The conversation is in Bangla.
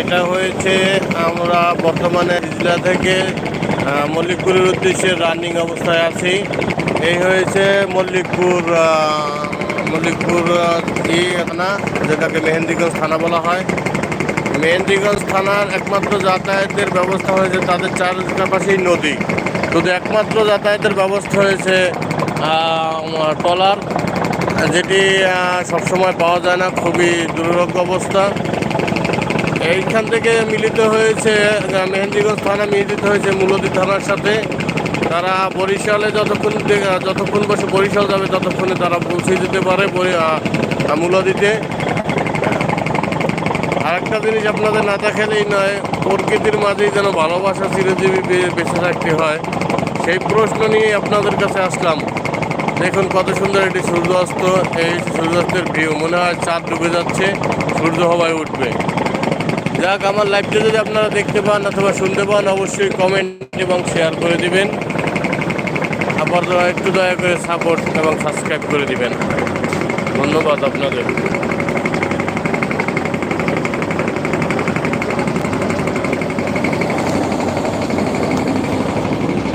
এটা হয়েছে আমরা বর্তমানে জেলা থেকে মল্লিকপুরের উদ্দেশ্যে রানিং অবস্থায় আছি। এই হয়েছে মল্লিকপুর মল্লিকপুর ই থানা যেটাকে মেহেন্দিগঞ্জ থানা বলা হয়। মেহেন্দিগঞ্জ থানার একমাত্র যাতায়াতের ব্যবস্থা হয়েছে তাদের চার চারপাশেই নদী। শুধু একমাত্র যাতায়াতের ব্যবস্থা হয়েছে ট্রলার, যেটি সবসময় পাওয়া যায় না, খুবই দুর্ভোগ্য অবস্থা। এইখান থেকে মিলিত হয়েছে মেহেন্দিগঞ্জ থানা মিলিত হয়েছে মূলদী থানার সাথে। তারা বরিশালে যতক্ষণ যতক্ষণ বসে বরিশাল যাবে, ততক্ষণে তারা পৌঁছে দিতে পারে মূলদিতে। আরেকটা জিনিস আপনাদের না দেখালেই নয়, প্রকৃতির মাঝেই যেন ভালোবাসা চিরজীবী বেঁচে থাকতে হয়, সেই প্রশ্ন নিয়ে আপনাদের কাছে আসলাম। দেখুন কত সুন্দর একটি সূর্যাস্ত, এই সূর্যাস্তের ভিউ, মনে হয় চাঁদ ডুবে যাচ্ছে, সূর্য হওয়ায় উঠবে। যাক, আমার লাইভটা যদি আপনারা দেখতে পান অথবা শুনতে পান, অবশ্যই কমেন্ট এবং শেয়ার করে দিবেন। আবার একটু দয়া করে সাপোর্ট এবং সাবস্ক্রাইব করে দিবেন। ধন্যবাদ আপনাদের।